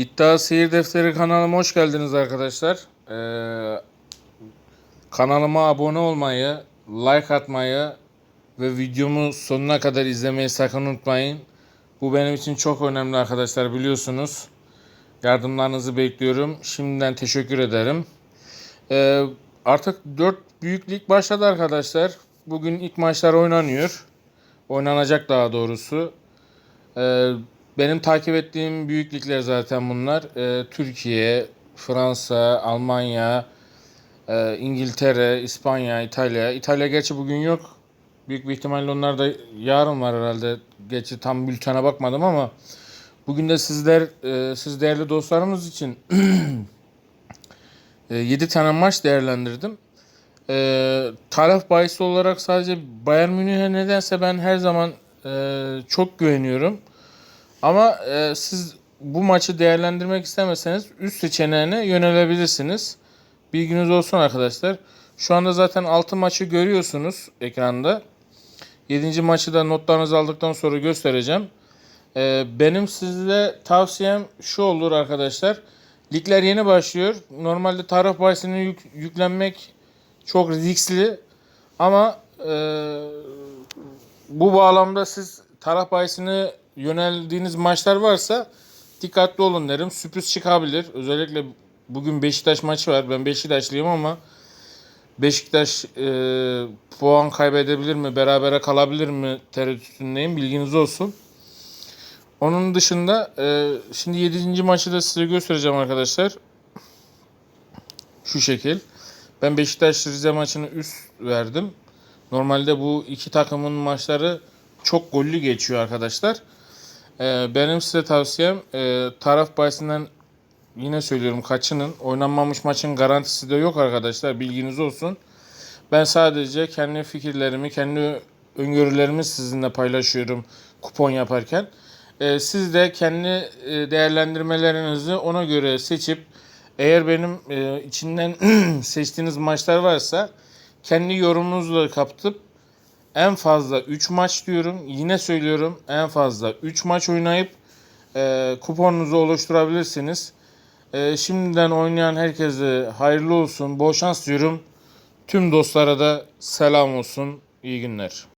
İddia Seyir Defteri kanalıma hoş geldiniz arkadaşlar. Ee, kanalıma abone olmayı, like atmayı ve videomu sonuna kadar izlemeyi sakın unutmayın. Bu benim için çok önemli arkadaşlar biliyorsunuz. Yardımlarınızı bekliyorum. Şimdiden teşekkür ederim. Ee, artık 4 büyük lig başladı arkadaşlar. Bugün ilk maçlar oynanıyor. Oynanacak daha doğrusu. Ee, benim takip ettiğim büyük ligler zaten bunlar. Ee, Türkiye, Fransa, Almanya, e, İngiltere, İspanya, İtalya. İtalya gerçi bugün yok. Büyük bir ihtimalle onlar da yarın var herhalde. Gerçi tam bültene bakmadım ama bugün de sizler, e, siz değerli dostlarımız için 7 tane maç değerlendirdim. E, taraf bahisi olarak sadece Bayern Münih'e nedense ben her zaman e, çok güveniyorum. Ama e, siz bu maçı değerlendirmek istemeseniz üst seçeneğine yönelebilirsiniz. Bilginiz olsun arkadaşlar. Şu anda zaten 6 maçı görüyorsunuz ekranda. 7. maçı da notlarınızı aldıktan sonra göstereceğim. E, benim size tavsiyem şu olur arkadaşlar. Ligler yeni başlıyor. Normalde taraf bahisine yük, yüklenmek çok riskli. Ama e, bu bağlamda siz taraf bahisine yöneldiğiniz maçlar varsa dikkatli olun derim. Sürpriz çıkabilir. Özellikle bugün Beşiktaş maçı var. Ben Beşiktaşlıyım ama Beşiktaş e, puan kaybedebilir mi? Berabere kalabilir mi? Tereddütündeyim. Bilginiz olsun. Onun dışında e, şimdi 7. maçı da size göstereceğim arkadaşlar. Şu şekil. Ben Beşiktaş Rize maçını üst verdim. Normalde bu iki takımın maçları çok gollü geçiyor arkadaşlar. Ee, benim size tavsiyem e, taraf bahisinden yine söylüyorum kaçının. Oynanmamış maçın garantisi de yok arkadaşlar. Bilginiz olsun. Ben sadece kendi fikirlerimi, kendi öngörülerimi sizinle paylaşıyorum kupon yaparken. Ee, siz de kendi e, değerlendirmelerinizi ona göre seçip eğer benim e, içinden seçtiğiniz maçlar varsa kendi yorumunuzla kaptıp en fazla 3 maç diyorum. Yine söylüyorum en fazla 3 maç oynayıp e, kuponunuzu oluşturabilirsiniz. E, şimdiden oynayan herkese hayırlı olsun. Bol şans diyorum. Tüm dostlara da selam olsun. İyi günler.